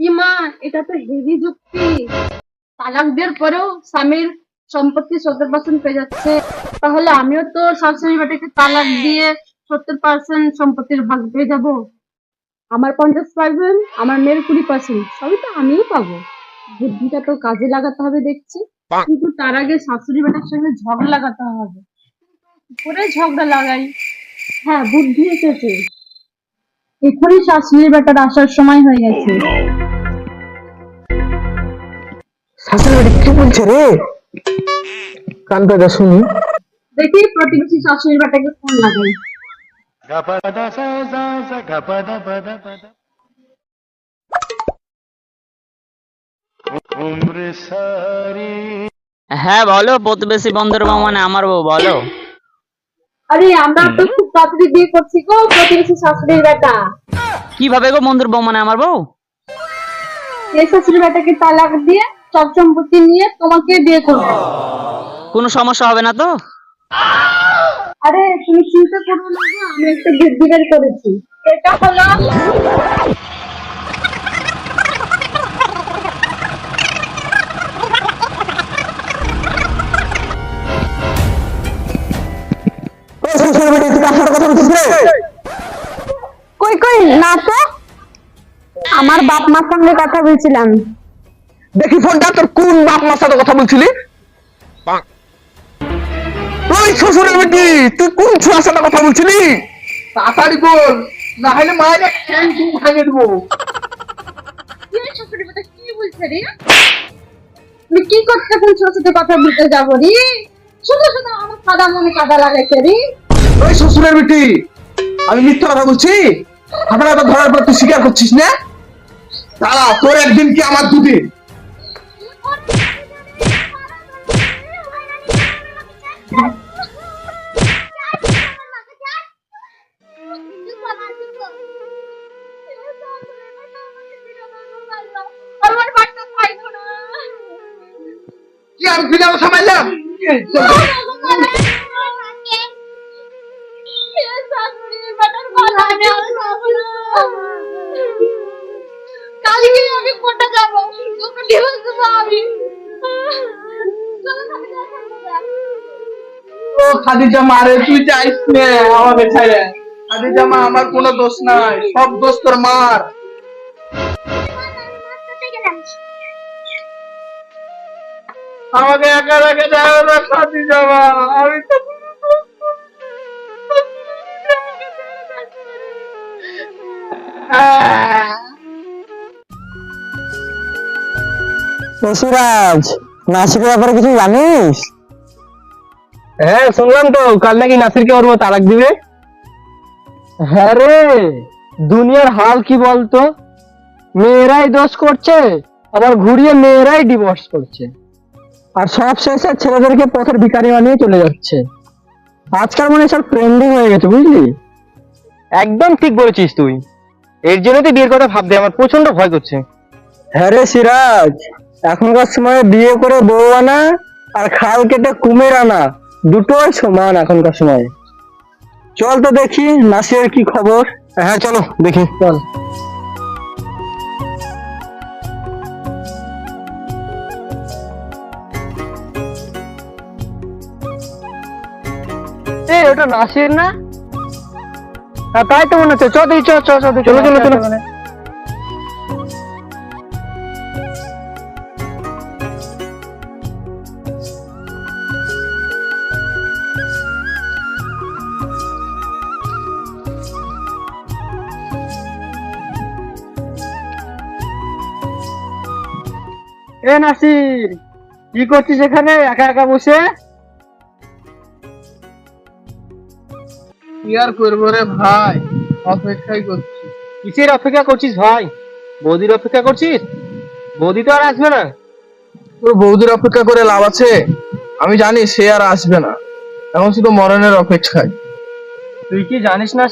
কি মা এটা তো হেভি যুক্তি। তালাক দেওয়ার পরেও স্বামীর সম্পত্তি সত্তর পার্সেন্ট পেয়ে যাচ্ছে। তাহলে আমিও তো শাশুড়ি বেটাকে তালাক দিয়ে সত্তর পার্সেন্ট সম্পত্তির ভাগ পেয়ে যাব। আমার পঞ্চাশ পার্সেন্ট আমার মেয়ের কুড়ি পার্সেন্ট সবই তো আমিও পাবো। বুদ্ধিটা তো কাজে লাগাতে হবে দেখছি। কিন্তু তার আগে শাশুড়ি বেটার সঙ্গে ঝগড়া লাগাতে হবে। করে ঝগড়া লাগাই? হ্যাঁ বুদ্ধি এসেছে। এখনই শাশুড়ি বেটার আসার সময় হয়ে গেছে। শাশুড়ি বাড়ি কি বলছে রে? কান শুনি। দেখি প্রতিবেশী শাশুড়ি বেটাকে ফোন লাগাই হ্যাঁ বলো প্রতিবেশী বন্ধুর মানে আমার বউ বলো। আরে আমরা তো খুব তাড়াতাড়ি বিয়ে করছি গো। প্রতিবেশী শাশুড়ির বেটা। কীভাবে গো মন্দির বউ মানে আমার বউ? এই শাশুড়ি বেটাকে তালাক দিয়ে সব সম্পত্তি নিয়ে তোমাকে বিয়ে করবে। কোনো সমস্যা হবে না তো? আরে তুমি চিন্তা করো না আমি একটা বুদ্ধি বের করেছি। এটা হলো কই কই না তো। আমার বাপ মার সঙ্গে কথা বলছিলাম। দেখি ফোনটা তোর কোন বাপ মার সাথে কথা বলছিলি? ওই শ্বশুরের বেটি তুই কোন ছোঁয়ার সাথে কথা বলছিলি? তাড়াতাড়ি বল না হলে মায়ের ঠ্যাং টুং ভাঙে দেবো। কি বলছে রে? আমি কি করতে ছোট ছোট কথা বলতে যাব রে? শুধু শুধু আমার কাদা মনে কাদা লাগাইছে রে। ওই শ্বশুরের বেটি আমি মিথ্যা কথা বলছি? আপনারা তো ধরার পর তুই স্বীকার করছিস না? দাঁড়া তোর একদিন কি আমার দুদিন? কি আমি ফিরে সামাইলাম? খাদিজা মারে তুই চাইস নে আমাকে খাদিজা মা, আমার কোনো দোষ নাই, সব দোষ তোর মার। আমাকে একা রেখে যাবে না, খাদিজা মা, আমি তো নাসিকের ব্যাপারে কিছু জানিস? হ্যাঁ শুনলাম তো কাল নাকি নাসিরকে ওর তালাক দিবে? হ্যাঁ রে দুনিয়ার হাল কি বলতো? মেয়েরাই দোষ করছে আবার ঘুরিয়ে মেয়েরাই ডিভোর্স করছে। আর সব শেষে ছেলেদেরকে পথের ভিকারি বানিয়ে চলে যাচ্ছে। আজকাল মনে হয় সব ট্রেন্ডিং হয়ে গেছে বুঝলি? একদম ঠিক বলেছিস তুই। এর জন্য তুই বিয়ের কথা ভাবতে আমার প্রচণ্ড ভয় করছে। হ্যাঁ রে সিরাজ এখনকার সময় বিয়ে করে বউ আনা আর খাল কেটে কুমির আনা। দুটোই সমান এখনকার সময়। চল তো দেখি নাসিরের কি খবর? হ্যাঁ চলো দেখি। চল। এই ওটা নাসির না? হ্যাঁ তাই তো মনে হচ্ছে। চ দেখি চ চ চ। চলো, চলো, চলো। এ নাসির কি করছিস এখানে? একা একা বসে? কি আর করব রে ভাই? অপেক্ষাই করছি। কিসের অপেক্ষা করছিস ভাই? বৌদির অপেক্ষা করছিস? বৌদি তো আর আসবে না। তোর বৌদির অপেক্ষা করে লাভ আছে? আমি জানি সে আর আসবে না। এখন শুধু মরণের অপেক্ষায়। তুই কি জানিস না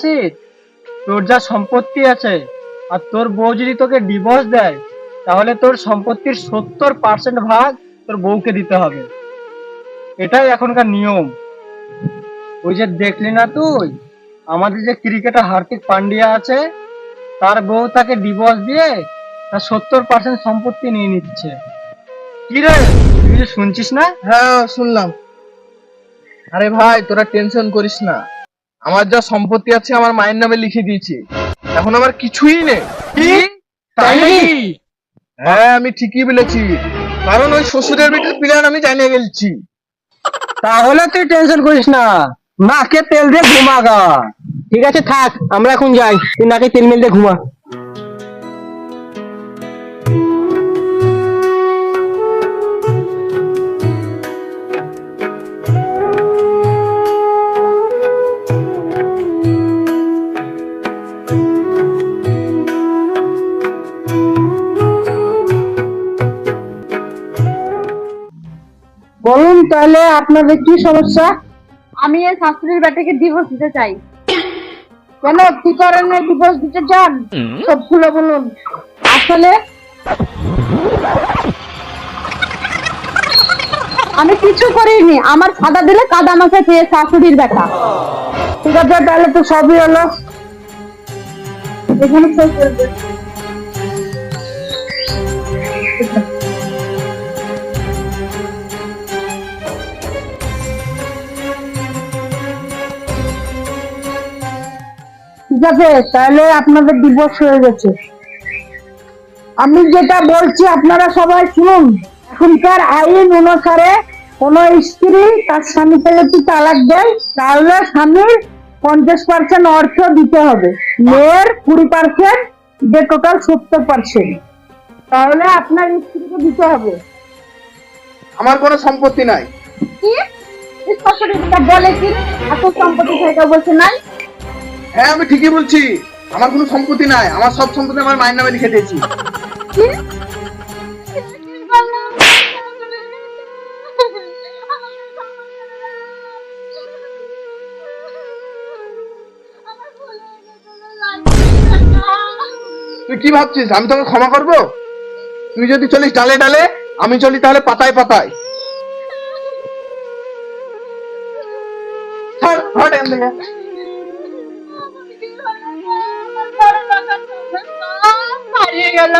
তোর যা সম্পত্তি আছে আর তোর বউ যদি তোকে ডিভোর্স দেয় তাহলে তোর সম্পত্তির সত্তর পার্সেন্ট ভাগ তোর বউকে দিতে হবে। এটাই এখনকার নিয়ম। ওই যে দেখলি না তুই? আমাদের যে ক্রিকেটার হার্দিক পান্ডিয়া আছে তার বউ তাকে ডিভোর্স দিয়ে তার সত্তর পার্সেন্ট সম্পত্তি নিয়ে নিচ্ছে। কি রে? তুই শুনছিস না? হ্যাঁ শুনলাম। আরে ভাই তোরা টেনশন করিস না। আমার যা সম্পত্তি আছে আমার মায়ের নামে লিখে দিয়েছি। এখন আমার কিছুই নেই। কি? তাই হ্যাঁ আমি ঠিকই বলেছি। কারণ ওই শ্বশুরের বেটির প্ল্যান আমি জানিয়ে গেলছি তাহলে তুই টেনশন করিস না। মাকে তেল দিয়ে ঘুমাগা। ঠিক আছে, থাক, আমরা এখন যাই। তুই নাকে তেল মেল দিয়ে ঘুমা। বলুন তাহলে আপনাদের কি সমস্যা? আমি এই শাশুড়ির বেটাকে ডিভোর্স দিতে চাই। কেন? কি কারণে ডিভোর্স দিতে চান? সব খুলে বলুন। আসলে আমি কিছু করিনি। আমার সাদা দিলে কাদা মাছে খেয়ে শাশুড়ির বেটা ঠিক আছে তাহলে তো সবই হলো। এখানে ঠিক আছে? তাহলে আপনাদের ডিভোর্স হয়ে গেছে। আমি যেটা বলছি আপনারা সবাই শুনুন। এখনকার আইন অনুসারে কোন স্ত্রী তার স্বামীকে যদি তালাক দেয় তাহলে স্বামীর পঞ্চাশ পার্সেন্ট অর্থ দিতে হবে। মেয়ের কুড়ি পার্সেন্ট যে টোটাল সত্তর পার্সেন্ট তাহলে আপনার স্ত্রীকে দিতে হবে। আমার কোনো সম্পত্তি নাই। কি? বলে কি? এত সম্পত্তি থেকে বলছে নাই? হ্যাঁ আমি ঠিকই বলছি। আমার কোনো সম্পত্তি নাই। আমার সব সম্পত্তি আমার মায়ের নামে লিখে দিয়েছি। তুই কি ভাবছিস? আমি তোকে ক্ষমা করব? তুই যদি চলিস ডালে ডালে আমি চলি তাহলে পাতায় পাতায়। ছাড়, হারিয়ে গেল।